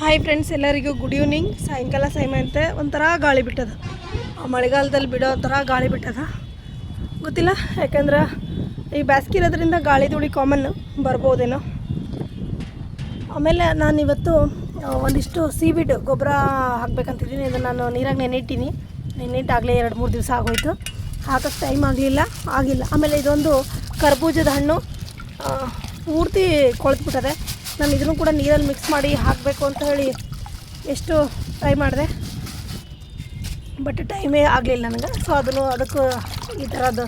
Hi friends ಎಲ್ಲರಿಗೂ good evening ಸಾಯಂಕಾಲ ಸಮಯ ಒಂಥರ ಗಾಳಿ ಬಿಟ್ಟದ. ಮಳೆಗಾಲದಲ್ಲಿ ಬಿಡೋ ಥರ ಗಾಳಿ ಬಿಟ್ಟದ. ಗೊತ್ತಿಲ್ಲ, ಯಾಕಂದ್ರೆ ಈ ಬ್ಯಾಸ್ಗೆ ಇರೋದ್ರಿಂದ ಗಾಳಿ ಧೂಳಿ ಕಾಮನ್ ಬರ್ಬೋದೇನೋ. ಆಮೇಲೆ ನಾನು ಇವತ್ತು ಒಂದಿಷ್ಟು ಸೀವಿಡ್ ಗೊಬ್ಬರ ಹಾಕ್ಬೇಕಂತಿದ್ದೀನಿ. ಇದನ್ನು ನಾನು ನೀರಾಗಿ ನೆನೆಯಿಟ್ಟಿನಿ ನೆನೆಟ್ಟಾಗಲೇ ಎರಡು ಮೂರು ದಿವಸ ಆಗೋಯ್ತು. ಹಾಕಕ್ಕೆ ಟೈಮ್ ಆಗಲಿಲ್ಲ, ಆಗಿಲ್ಲ. ಆಮೇಲೆ ಇದೊಂದು ಕರ್ಬೂಜದ ಹಣ್ಣು ಪೂರ್ತಿ ಕೊಳೆತ್ಬಿಟ್ಟದೆ. ನಾನು ಇದನ್ನು ಕೂಡ ನೀರಲ್ಲಿ ಮಿಕ್ಸ್ ಮಾಡಿ ಹಾಕಬೇಕು ಅಂತ ಹೇಳಿ ಎಷ್ಟು ಟ್ರೈ ಮಾಡಿದೆ. ಬಟ್ ಟೈಮೇ ಆಗಲಿಲ್ಲ ನನಗೆ. ಸೊ ಅದನ್ನು ಅದಕ್ಕೆ ಈ ಥರದ್ದು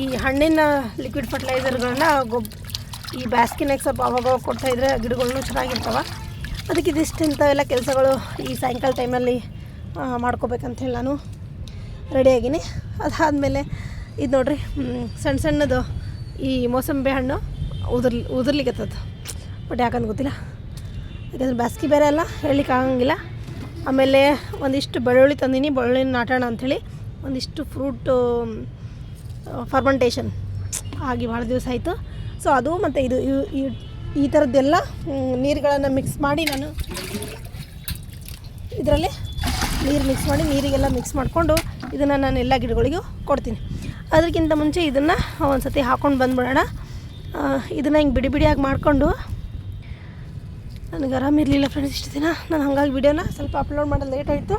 ಈ ಹಣ್ಣಿನ ಲಿಕ್ವಿಡ್ ಫರ್ಟಿಲೈಸರ್ಗಳನ್ನ ಗೊಬ್, ಈ ಬ್ಯಾಸ್ಕಿನಾಗ ಸ್ವಲ್ಪ ಅವಾಗ ಕೊಡ್ತಾಯಿದ್ರೆ ಗಿಡಗಳನ್ನೂ ಚೆನ್ನಾಗಿರ್ತವೆ. ಅದಕ್ಕೆ ಇದಿಷ್ಟು ಎಲ್ಲ ಕೆಲಸಗಳು ಈ ಸಾಯಂಕಾಲ ಟೈಮಲ್ಲಿ ಮಾಡ್ಕೋಬೇಕಂಥೇಳಿ ನಾನು ರೆಡಿಯಾಗಿನಿ ಅದಾದಮೇಲೆ ಇದು ನೋಡಿರಿ ಸಣ್ಣ ಸಣ್ಣದು ಈ ಮೋಸಂಬಿ ಹಣ್ಣು ಉದುರ್ಲಿ ಉದುರ್ಲಿಕ್ಕತ್ತದು ಬಟ್ ಯಾಕಂತ ಗೊತ್ತಿಲ್ಲ. ಯಾಕಂದರೆ ಬ್ಯಾಸ್ಗಿ ಬೇರೆ ಅಲ್ಲ, ಹೇಳಲಿಕ್ಕೆ ಆಗಂಗಿಲ್ಲ. ಆಮೇಲೆ ಒಂದಿಷ್ಟು ಬೆಳ್ಳುಳ್ಳಿ ತಂದೀನಿ ಬೆಳ್ಳುಳ್ಳಿ ನಾಟೋಣ ಅಂಥೇಳಿ ಒಂದಿಷ್ಟು ಫ್ರೂಟು ಫರ್ಮೆಂಟೇಷನ್ ಆಗಿ ಭಾಳ ದಿವಸ ಆಯಿತು. ಸೊ ಅದು ಮತ್ತು ಇದು ಈ ಥರದ್ದೆಲ್ಲ ನೀರುಗಳನ್ನು ಮಿಕ್ಸ್ ಮಾಡಿ ನಾನು ಇದರಲ್ಲಿ ನೀರು ಮಿಕ್ಸ್ ಮಾಡಿ, ನೀರಿಗೆಲ್ಲ ಮಿಕ್ಸ್ ಮಾಡಿಕೊಂಡು ಇದನ್ನು ನಾನು ಎಲ್ಲ ಗಿಡಗಳಿಗೂ ಕೊಡ್ತೀನಿ. ಅದಕ್ಕಿಂತ ಮುಂಚೆ ಇದನ್ನು ಒಂದು ಸತಿ ಹಾಕ್ಕೊಂಡು ಬಂದ್ಬಿಡೋಣ ಇದನ್ನು ಹಿಂಗೆ ಬಿಡಿ ಬಿಡಿಯಾಗಿ ಮಾಡಿಕೊಂಡು ನನಗೆ ಆರಾಮಿರಲಿಲ್ಲ ಫ್ರೆಂಡ್ಸ್ ಇಷ್ಟು ದಿನ. ನಾನು ಹಾಗಾಗಿ ವಿಡಿಯೋನ ಸ್ವಲ್ಪ ಅಪ್ಲೋಡ್ ಮಾಡೋದು ಲೇಟ್ ಆಯಿತು.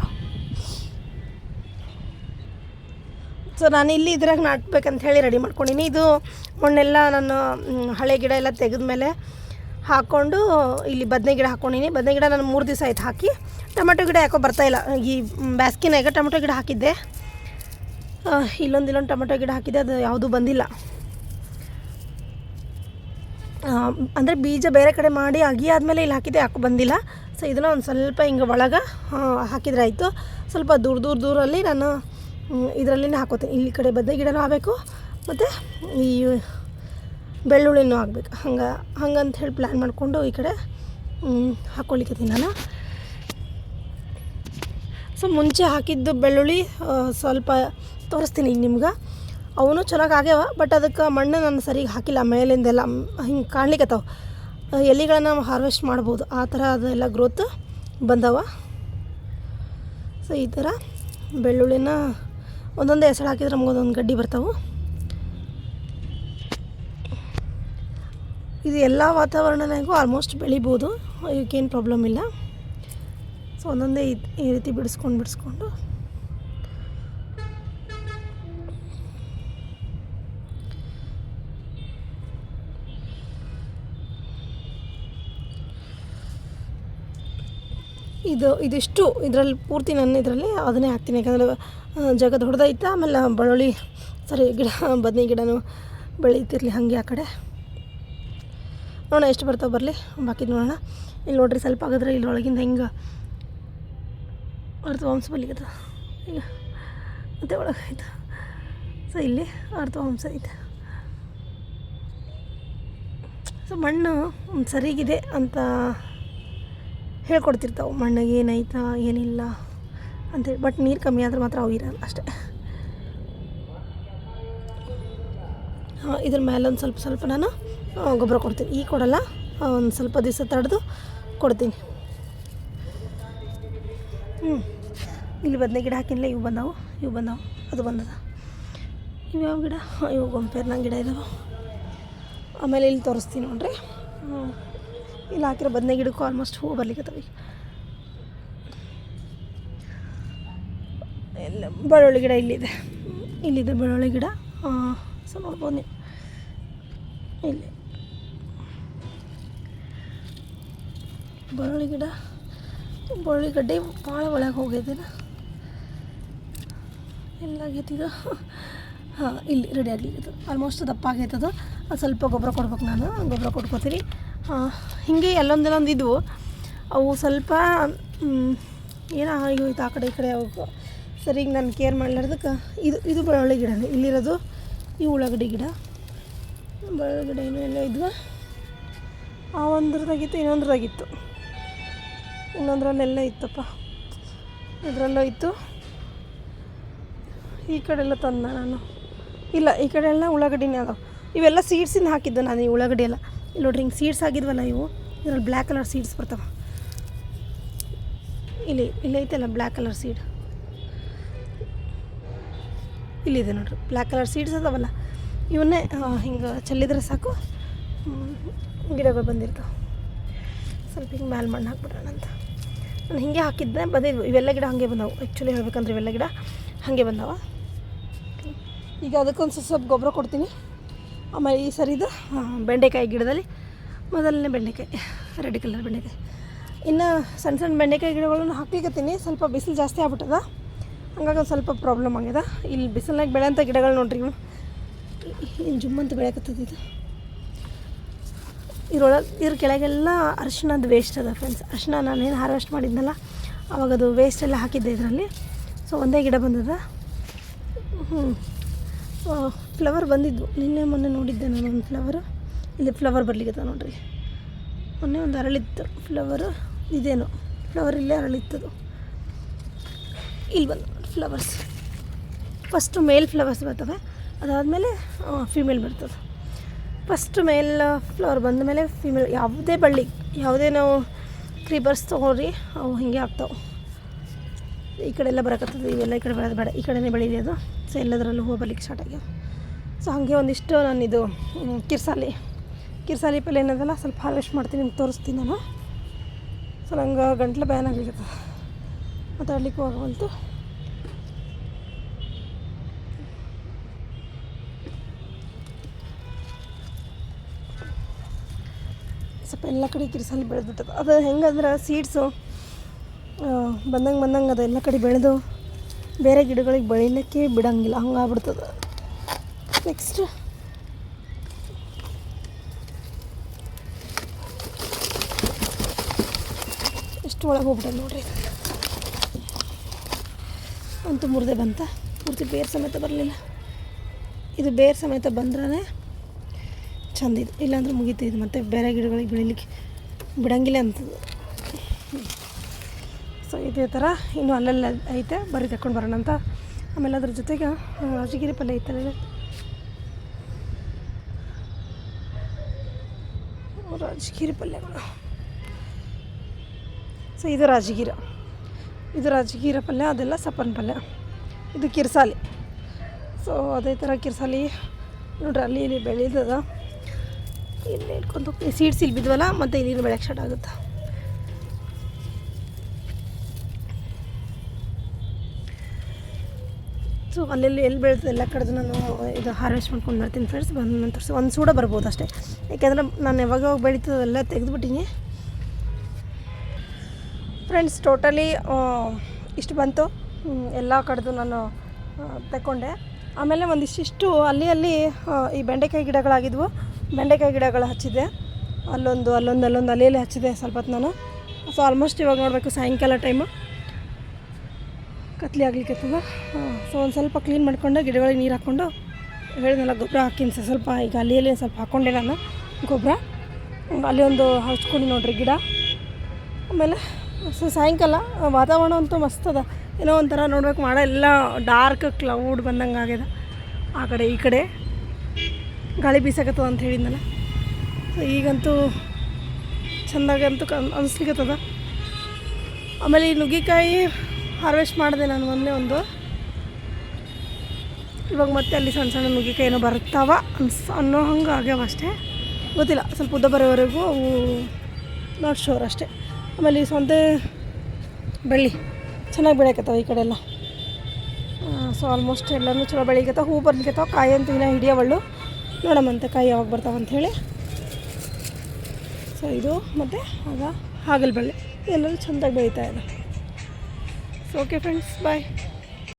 ಸೊ ನಾನು ಇಲ್ಲಿ ಇದ್ರಾಗ ನಾಟ್ಬೇಕಂತ ಹೇಳಿ ರೆಡಿ ಮಾಡ್ಕೊಂಡಿನಿ. ಇದು ಮಣ್ಣೆಲ್ಲ ನಾನು ಹಳೆ ಗಿಡ ಎಲ್ಲ ತೆಗೆದ್ಮೇಲೆ ಹಾಕ್ಕೊಂಡು ಇಲ್ಲಿ ಬದನೆ ಗಿಡ ಹಾಕ್ಕೊಂಡಿನಿ ಬದನೆ ಗಿಡ ನಾನು ಮೂರು ದಿವಸ ಆಯ್ತು ಹಾಕಿ. ಟೊಮೆಟೊ ಗಿಡ ಯಾಕೋ ಬರ್ತಾಯಿಲ್ಲ ಈ ಬ್ಯಾಸ್ಕಿನಾಗ ಟೊಮೆಟೊ ಗಿಡ ಹಾಕಿದ್ದೆ. ಇಲ್ಲೊಂದು ಇಲ್ಲೊಂದು ಟೊಮೆಟೊ ಗಿಡ ಹಾಕಿದ್ದೆ. ಅದು ಯಾವುದೂ ಬಂದಿಲ್ಲ. ಅಂದರೆ ಬೀಜ ಬೇರೆ ಕಡೆ ಮಾಡಿ ಅಗಿ ಆದಮೇಲೆ ಇಲ್ಲಿ ಹಾಕಿದ್ದೆ ಯಾಕೆ ಬಂದಿಲ್ಲ. ಸೊ ಇದನ್ನು ಒಂದು ಸ್ವಲ್ಪ ಹಿಂಗೆ ಒಳಗೆ ಹಾಕಿದ್ರೆ ಆಯಿತು ಸ್ವಲ್ಪ ದೂರ ದೂರ ದೂರಲ್ಲಿ ನಾನು ಇದರಲ್ಲಿನೇ ಹಾಕೋತೀನಿ. ಇಲ್ಲಿ ಕಡೆ ಬದ್ದೆ ಗಿಡನೂ ಆಗಬೇಕು, ಮತ್ತು ಈ ಬೆಳ್ಳುಳ್ಳಿನೂ ಆಗಬೇಕು. ಹಂಗೆ, ಹಂಗಂತ ಹೇಳಿ ಪ್ಲ್ಯಾನ್ ಮಾಡಿಕೊಂಡು ಈ ಕಡೆ ಹಾಕ್ಕೊಳ್ಳಿಕ್ಕೆ ನಾನು. ಸೊ ಮುಂಚೆ ಹಾಕಿದ್ದು ಬೆಳ್ಳುಳ್ಳಿ ಸ್ವಲ್ಪ ತೋರಿಸ್ತೀನಿ ಈಗ ನಿಮ್ಗೆ. ಅವನು ಚೆನ್ನಾಗಿ ಆಗ್ಯಾವ ಬಟ್ ಅದಕ್ಕೆ ಮಣ್ಣು ನಾನು ಸರಿಗೆ ಹಾಕಿಲ್ಲ ಮೇಲಿಂದೆಲ್ಲ ಹಿಂಗೆ ಕಾಣ್ಲಿಕ್ಕತ್ತಾವ ಎಲೆಗಳನ್ನ ಹಾರ್ವೆಸ್ಟ್ ಮಾಡ್ಬೋದು, ಆ ಥರ ಅದೆಲ್ಲ ಗ್ರೋತ್ ಬಂದವ. ಸೊ ಈ ಥರ ಬೆಳ್ಳುಳ್ಳಿನ ಒಂದೊಂದೇ ಹೆಸರು ಹಾಕಿದ್ರೆ ನಮ್ಗೆ ಒಂದೊಂದು ಗಡ್ಡಿ ಬರ್ತಾವೆ. ಇದು ಎಲ್ಲ ವಾತಾವರಣನಾಗೂ ಆಲ್ಮೋಸ್ಟ್ ಬೆಳಿಬೋದು ಇವಕ್ಕೇನು ಪ್ರಾಬ್ಲಮ್ ಇಲ್ಲ. ಸೊ ಒಂದೊಂದೇ ಈ ರೀತಿ ಬಿಡಿಸ್ಕೊಂಡು ಬಿಡಿಸ್ಕೊಂಡು ಇದು ಇದಿಷ್ಟು ಇದರಲ್ಲಿ ಪೂರ್ತಿ ನಾನು ಇದರಲ್ಲಿ ಅದನ್ನೇ ಹಾಕ್ತೀನಿ. ಯಾಕಂದರೆ ಜಗದ ಜಾಗ ದೊಡ್ಡದೈತೆ ಆಮೇಲೆ ಬಳ್ಳೊಳ್ಳಿ, ಸರಿ, ಗಿಡ, ಬದನೆ ಗಿಡನೂ ಬೆಳೀತಿರ್ಲಿ ಹಾಗೆ ಆ ಕಡೆ. ನೋಡೋಣ ಎಷ್ಟು ಬರ್ತಾವೆ ಬರಲಿ, ಬಾಕಿ ನೋಡೋಣ. ಇಲ್ಲಿ ನೋಡ್ರಿ ಸ್ವಲ್ಪ ಆಗಿದ್ರೆ ಇಲ್ಲಿ ಒಳಗಿಂದ ಹೆಂಗೆ ಅರ್ಥವಂಶ ಬಲಿಗದ. ಈಗ ಮತ್ತೆ ಒಳಗಾಯ್ತು. ಸೊ, ಇಲ್ಲಿ ಅರ್ಥವಂಶ ಐತೆ. ಸೊ, ಮಣ್ಣು ಸರಿಗಿದೆ ಅಂತ ಹೇಳ್ಕೊಡ್ತಿರ್ತಾವೆ, ಮಣ್ಣಿಗೆ ಏನೈತಾ, ಏನಿಲ್ಲ ಅಂತೇಳಿ ಬಟ್ ನೀರು ಕಮ್ಮಿ ಆದ್ರೆ ಮಾತ್ರ ಅವು ಇರಲ್ಲ ಅಷ್ಟೇ. ಇದ್ರ ಮೇಲೆ ಒಂದು ಸ್ವಲ್ಪ ಸ್ವಲ್ಪ ನಾನು ಗೊಬ್ಬರ ಕೊಡ್ತೀನಿ. ಈ ಕೊಡಲ್ಲ ಒಂದು ಸ್ವಲ್ಪ ದಿವಸ ತಡೆದು ಕೊಡ್ತೀನಿ. ಹ್ಞೂ ಇಲ್ಲಿ ಬದನೆ ಗಿಡ ಹಾಕಿಲ್ಲ ಇವು ಬಂದಾವು ಇವು ಬಂದಾವು, ಅದು ಬಂದದ. ಇವು ಯಾವ ಗಿಡ? ಇವು ಗೊಂಪೇರ್ನ ಗಿಡ ಇದಾವೆ. ಆಮೇಲೆ ಇಲ್ಲಿ ತೋರಿಸ್ತೀನಿ ನೋಡ್ರಿ. ಹ್ಞೂ ಇಲ್ಲಿ ಹಾಕಿರೋ ಬದನೆ ಗಿಡಕ್ಕೂ ಆಲ್ಮೋಸ್ಟ್ ಹೂ ಬರ್ಲಿಕ್ಕೆ ಎಲ್ಲ ಬೆಳ್ಳುಳ್ಳಿ ಗಿಡ ಇಲ್ಲಿದೆ. ಇಲ್ಲಿದೆ ಬೆಳ್ಳುಳ್ಳಿ ಗಿಡ. ಸೊ ನೋಡ್ಬೋದು ನೀವು. ಇಲ್ಲಿ. ಬೆಳ್ಳುಳ್ಳಿ ಗಿಡ. ಬೆಳ್ಳುಳ್ಳಿ ಗಡ್ಡೆ ಭಾಳ ಒಳಗೆ ಹೋಗೈತಿನ ಎಲ್ಲಾಗೈತಿ ಇದು. ಹಾಂ, ಇಲ್ಲಿ ರೆಡಿ ಆಗ್ಲಿಕ್ಕೆ ಆಲ್ಮೋಸ್ಟ್ ದಪ್ಪ ಆಗೈತದು. ಸ್ವಲ್ಪ ಗೊಬ್ಬರ ಕೊಡ್ಬೇಕು ನಾನು. ಗೊಬ್ಬರ ಕೊಟ್ಕೋತೀನಿ ಹೀಗೆ ಎಲ್ಲೊಂದೆಲ್ಲೊಂದು ಇದ್ವು ಅವು ಸ್ವಲ್ಪ ಏನೋ ಆಗೋಯ್ತು ಆ ಕಡೆ ಈ ಕಡೆ ಅವು. ಸರಿ, ಈಗ ನಾನು ಕೇರ್ ಮಾಡ್ಲಾರ್ದಕ್ಕೆ, ಇದು ಇದು ಬೆಳ್ಳುಳ್ಳಿ ಗಿಡನೇ ಇಲ್ಲಿರೋದು ಈ ಉಳ್ಳಾಗಡ್ಡಿ ಗಿಡ. ಬೆಳ್ಳುಳ್ಳಿ ಗಿಡ ಏನೋ ಎಲ್ಲ ಇದ್ವು. ಆ ಒಂದ್ರದಾಗಿತ್ತು, ಇನ್ನೊಂದ್ರದಾಗಿತ್ತು. ಇನ್ನೊಂದರಲ್ಲೆಲ್ಲ ಇತ್ತಪ್ಪ. ಇದರಲ್ಲೂ ಇತ್ತು. ಈ ಕಡೆ ಎಲ್ಲ ತಂದ ನಾನು. ಇಲ್ಲ, ಈ ಕಡೆ ಎಲ್ಲ ಉಳ್ಳಾಗಡ್ಡಿನೇ ಅದಾವೆ. ಇವೆಲ್ಲ ಸೀಡ್ಸಿಂದ ಹಾಕಿದ್ದು ನಾನು ಈ ಉಳ್ಳಾಗಡ್ಡಿ ಎಲ್ಲ. ಇಲ್ಲಿ ನೋಡ್ರಿ ಹಿಂಗೆ ಸೀಡ್ಸ್ ಆಗಿದ್ವಲ್ಲ ಇವು? ಇದರಲ್ಲಿ ಬ್ಲ್ಯಾಕ್ ಕಲರ್ ಸೀಡ್ಸ್ ಬರ್ತಾವೆ. ಇಲ್ಲಿ ಇಲ್ಲಿ ಐತಲ್ಲ ಬ್ಲ್ಯಾಕ್ ಕಲರ್ ಸೀಡ್ ಇಲ್ಲಿದೆ ನೋಡ್ರಿ ಬ್ಲ್ಯಾಕ್ ಕಲರ್ ಸೀಡ್ಸ್ ಅದಾವಲ್ಲ. ಇವನ್ನೇ ಹಿಂಗೆ ಚೆಲ್ಲಿದ್ರೆ ಸಾಕು. ಗಿಡಗಳು ಬಂದಿರ್ತಾವೆ. ಸ್ವಲ್ಪ ಹಿಂಗೆ ಮ್ಯಾಲೆ ಮಣ್ಣು ಹಾಕ್ಬಿಡೋಣ ಅಂತ. ನಾನು ಹಿಂಗೆ ಹಾಕಿದ್ದೆ, ಬಂದಿದ್ವು. ಇವೆಲ್ಲ ಗಿಡ ಹಾಗೆ ಬಂದವು. ಆ್ಯಕ್ಚುಲಿ ಹೇಳ್ಬೇಕಂದ್ರೆ ಇವೆಲ್ಲ ಗಿಡ ಹಾಗೆ ಬಂದವ. ಈಗ ಅದಕ್ಕೊಂದು ಸ್ವಲ್ಪ ಗೊಬ್ಬರ ಕೊಡ್ತೀನಿ. ಆಮೇಲೆ ಈ ಸರಿ ಇದು ಬೆಂಡೆಕಾಯಿ ಗಿಡದಲ್ಲಿ. ಮೊದಲನೇ ಬೆಂಡೆಕಾಯಿ, ರೆಡ್ ಕಲರ್ ಬೆಂಡೆಕಾಯಿ. ಇನ್ನು ಸಣ್ಣ ಸಣ್ಣ ಬೆಂಡೆಕಾಯಿ ಗಿಡಗಳನ್ನು ಹಾಕ್ಲಿಕ್ಕತ್ತೀನಿ ಸ್ವಲ್ಪ ಬಿಸಿಲು ಜಾಸ್ತಿ ಆಗ್ಬಿಟ್ಟದ. ಹಂಗಾಗಿ ಸ್ವಲ್ಪ ಪ್ರಾಬ್ಲಮ್ ಆಗ್ಯದ. ಇಲ್ಲಿ ಬಿಸಿಲಾಗ ಬೆಳೆಯಂಥ ಗಿಡಗಳು ನೋಡ್ರಿ ಇವು ಏನು ಜುಮ್ಮಂತ ಬೆಳೆಯಕತ್ತದ ಇದು. ಇದ್ರೊಳಗೆ ಇದ್ರ ಕೆಳಗೆಲ್ಲ ಅರಿಶಿಣದ ವೇಸ್ಟ್ ಅದ ಫ್ರೆಂಡ್ಸ್ ಅರಿಶಿಣ ನಾನೇನು ಹಾರ್ವೆಸ್ಟ್ ಮಾಡಿದ್ನಲ್ಲ ಅವಾಗ ಅದು ವೇಸ್ಟ್ ಎಲ್ಲ ಹಾಕಿದ್ದೆ ಇದರಲ್ಲಿ. ಸೊ ಒಂದೇ ಗಿಡ ಬಂದದ. ಹ್ಞೂ ಫ್ಲವರ್ ಬಂದಿದ್ವು ನಿನ್ನೆ ಮೊನ್ನೆ ನೋಡಿದ್ದೆ ನಾನು ಒಂದು ಫ್ಲವರ್ ಇಲ್ಲಿ ಫ್ಲವರ್ ಬರ್ಲಿಕ್ಕೆ ನೋಡ್ರಿ. ಮೊನ್ನೆ ಒಂದು ಅರಳಿತ್ತು ಫ್ಲವರು ಇದೇನು? ಫ್ಲವರ್ ಇಲ್ಲೇ ಅರಳಿತ್ತದು. ಇಲ್ಲಿ ಬಂದು ಫ್ಲವರ್ಸ್ ಫಸ್ಟು ಮೇಲ್ ಫ್ಲವರ್ಸ್ ಬರ್ತವೆ. ಅದಾದಮೇಲೆ ಫಿಮೇಲ್ ಬರ್ತದೆ. ಫಸ್ಟ್ ಮೇಲ್ ಫ್ಲವರ್ ಬಂದ ಮೇಲೆ ಫಿಮೇಲ್ ಯಾವುದೇ ಬಳ್ಳಿ, ಯಾವುದೇ ನಾವು ಕ್ರೀಬರ್ಸ್ ತೊಗೊಳ್ರಿ ಅವು ಹಿಂಗೆ ಆಗ್ತಾವೆ. ಈ ಕಡೆ ಎಲ್ಲ ಬರಕತ್ತದ, ಇವೆಲ್ಲ ಈ ಕಡೆ ಬೆಳೆದು ಬೇಡ. ಈ ಕಡೆನೇ ಬೆಳೀಲಿ ಅದು. ಸೊ ಎಲ್ಲದರಲ್ಲೂ ಹೂವು ಬರ್ಲಿಕ್ಕೆ ಸ್ಟಾರ್ಟ್ ಆಗ್ಯದ ಸೊ ಹಾಗೆ ಒಂದಿಷ್ಟು ನಾನು ಇದು ಕಿರ್ಸಾಲಿ. ಕಿರ್ಸಾಲಿ ಪಲ್ಲೆ ಏನದಲ್ಲ, ಸ್ವಲ್ಪ ಹಾರ್ವೆಸ್ಟ್ ಮಾಡ್ತೀನಿ, ನಿಮ್ಗೆ ತೋರಿಸ್ತೀನಿ ನಾನು. ಸೊ ನಂಗೆ ಗಂಟ್ಲು ಬ್ಯಾನ್ ಆಗ್ಲಿಕ್ಕೆ ಮಾತಾಡ್ಲಿಕ್ಕೆ ಹೋಗವಂತು ಸ್ವಲ್ಪ ಎಲ್ಲ ಕಡೆ ಕಿರ್ಸಾಲಿ ಬೆಳೆದ್ಬಿಟ್ಟದ. ಅದು ಹೆಂಗಂದ್ರೆ ಸೀಡ್ಸು ಬಂದಂಗೆ ಬಂದಂಗೆ ಅದು. ಎಲ್ಲ ಕಡೆ ಬೆಳೆದು ಬೇರೆ ಗಿಡಗಳಿಗೆ ಬೆಳಿಲಿಕ್ಕೆ ಬಿಡಂಗಿಲ್ಲ. ಹಂಗಾಗ್ಬಿಡ್ತದೆ ನೆಕ್ಸ್ಟ್ ಎಷ್ಟು ಒಳಗೆ ಹೋಗ್ಬಿಟ್ಟೆ ನೋಡ್ರಿ. ಅಂತೂ ಮುರಿದೆ ಬಂತ. ಪೂರ್ತಿ ಬೇರ್ ಸಮೇತ ಬರಲಿಲ್ಲ. ಇದು ಬೇರ್ ಸಮೇತ ಬಂದ್ರೆ ಚಂದ ಇದು. ಇಲ್ಲಾಂದ್ರೆ ಮುಗೀತು ಇದು. ಮತ್ತೆ ಬೇರೆ ಗಿಡಗಳಿಗೆ ಬೆಳಿಲಿಕ್ಕೆ ಬಿಡಂಗಿಲ್ಲ ಅಂತದ್ದು ಇದೇ ಥರ ಇನ್ನು ಅಲ್ಲೆಲ್ಲ ಐತೆ, ಬರೀ ತಗೊಂಡು ಬರೋಣ ಅಂತ. ಆಮೇಲೆ ಅದ್ರ ಜೊತೆಗೆ ರಾಜಗಿರಿ ಪಲ್ಯ ಐತಲ್ಲ. ರಾಜಗಿರಿ ಪಲ್ಯಗಳು. ಸೊ ಇದು ರಾಜಗಿರ. ಇದು ರಾಜಗಿರ ಪಲ್ಯ, ಅದೆಲ್ಲ ಸಪ್ಪನ ಪಲ್ಯ. ಇದು ಕಿರ್ಸಾಲಿ. ಸೊ ಅದೇ ಥರ ಕಿರ್ಸಾಲಿ. ನೋಡ್ರಿ, ಅಲ್ಲಿ ಇಲ್ಲಿ ಬೆಳೆದದ. ಇಲ್ಲಿ ಇಟ್ಕೊಂಡು ಸೀಡ್ಸ್ ಇಲ್ಲಿ ಬಿದ್ವಲ್ಲ, ಮತ್ತು ಇಲ್ಲಿ ಬೆಳೆಯಕ್ಕೆ ಸ್ಟಾರ್ಟ್ ಆಗುತ್ತೆ. ಸೊ ಅಲ್ಲೆಲ್ಲಿ ಎಲ್ಲಿ ಬೆಳೆದು ಎಲ್ಲ ಕಡೆದು ನಾನು ಇದು ಹಾರ್ವೆಸ್ಟ್ ಮಾಡ್ಕೊಂಡು ಬರ್ತೀನಿ ಫ್ರೆಂಡ್ಸ್ ಬಂದು ನಂತರ ಒಂದು ಸೂಡ ಬರ್ಬೋದು ಅಷ್ಟೇ. ಯಾಕೆಂದರೆ ನಾನು ಯಾವಾಗ ಯಾವಾಗ ಬೆಳೀತದೆಲ್ಲ ತೆಗೆದುಬಿಟ್ಟೀನಿ. ಫ್ರೆಂಡ್ಸ್ ಟೋಟಲಿ ಇಷ್ಟು ಬಂತು. ಎಲ್ಲ ಕಡೆದು ನಾನು ತಗೊಂಡೆ ಆಮೇಲೆ ಒಂದಿಷ್ಟಿಷ್ಟು ಅಲ್ಲಿ ಅಲ್ಲಿ ಈ ಬೆಂಡೆಕಾಯಿ ಗಿಡಗಳಾಗಿದ್ವು. ಬೆಂಡೆಕಾಯಿ ಗಿಡಗಳು ಹಚ್ಚಿದೆ ಅಲ್ಲೊಂದು ಅಲ್ಲೊಂದು ಅಲ್ಲೊಂದು ಅಲ್ಲಿ ಹಚ್ಚಿದೆ ಸ್ವಲ್ಪ ನಾನು. ಸೊ ಆಲ್ಮೋಸ್ಟ್ ಇವಾಗ ನೋಡಬೇಕು ಸಾಯಂಕಾಲ ಟೈಮು ಕತ್ಲಿ ಆಗ್ಲಿಕ್ಕೆ ಸೊ ಒಂದು ಸ್ವಲ್ಪ ಕ್ಲೀನ್ ಮಾಡಿಕೊಂಡು ಗಿಡಗಳಿಗೆ ನೀರು ಹಾಕ್ಕೊಂಡು ಹೇಳಿದ್ನಲ್ಲ, ಗೊಬ್ಬರ ಹಾಕಿನ ಸ್ವಲ್ಪ ಈಗ ಅಲ್ಲಿ ಅಲ್ಲಿ ಸ್ವಲ್ಪ ಹಾಕ್ಕೊಂಡೆ ನಾನು, ಗೊಬ್ಬರ. ಅಲ್ಲಿ ಒಂದು ಹಚ್ಕೊಂಡು ನೋಡ್ರಿ ಗಿಡ. ಆಮೇಲೆ ಸೊ ಸಾಯಂಕಾಲ ವಾತಾವರಣ ಅಂತೂ ಮಸ್ತ್ ಅದ. ಏನೋ ಒಂಥರ ನೋಡ್ಬೇಕು ಮಾಡ ಎಲ್ಲ ಡಾರ್ಕ್ ಕ್ಲೌಡ್ ಬಂದಂಗೆ ಆಗ್ಯದ ಆ ಕಡೆ, ಈ ಕಡೆ. ಗಾಳಿ ಬೀಸಾಕತ್ತದ ಅಂತ ಹೇಳಿದ್ನಲ್ಲ. ಸೊ ಈಗಂತೂ ಚೆಂದಾಗಂತೂ ಕನ್ ಅನಿಸ್ಲಿಕ್ಕತ್ತದ ಆಮೇಲೆ ಈ ನುಗ್ಗಿಕಾಯಿ ಹಾರ್ವೆಸ್ಟ್ ಮಾಡಿದೆ ನಾನು ಮೊನ್ನೆ ಒಂದು. ಇವಾಗ ಮತ್ತೆ ಅಲ್ಲಿ ಸಣ್ಣ ಸಣ್ಣ ನುಗ್ಗಿಕಾಯಿ ಏನೋ ಬರ್ತಾವ ಅನ್ಸ್, ಅನ್ನೋ ಹಂಗೆ ಆಗ್ಯಾವ ಅಷ್ಟೇ. ಗೊತ್ತಿಲ್ಲ, ಸ್ವಲ್ಪ ಉದ್ದ ಬರೋವರೆಗೂ ಅವು ನಾಟ್ ಶೋರ್ ಅಷ್ಟೇ. ಆಮೇಲೆ ಈ ಸೊಂತೆ ಬೆಳ್ಳಿ ಚೆನ್ನಾಗಿ ಬೆಳೆಯಕತ್ತಾವ ಈ ಕಡೆ ಎಲ್ಲ ಸೊ ಆಲ್ಮೋಸ್ಟ್ ಎಲ್ಲನೂ ಚಲೋ ಬೆಳಿಕತ್ತಾವ ಹೂ ಬರ್ಲಿಕ್ಕತ್ತಾವ ಕಾಯಿ ಅಂತೂ ಇನ್ನೂ ಹಿಡಿಯವಳ್ಳು ನೋಡಮ್ಮಂತೆ ಕಾಯಿ ಯಾವಾಗ ಬರ್ತಾವ ಅಂಥೇಳಿ ಸೊ ಇದು ಮತ್ತು ಆಗ ಹಾಗಲ್ ಬೆಳ್ಳಿ ಎಲ್ಲರೂ ಚೆಂದಾಗಿ ಬೆಳೀತಾ ಇದೆ ಓಕೆ ಫ್ರೆಂಡ್ಸ್ ಬಾಯ್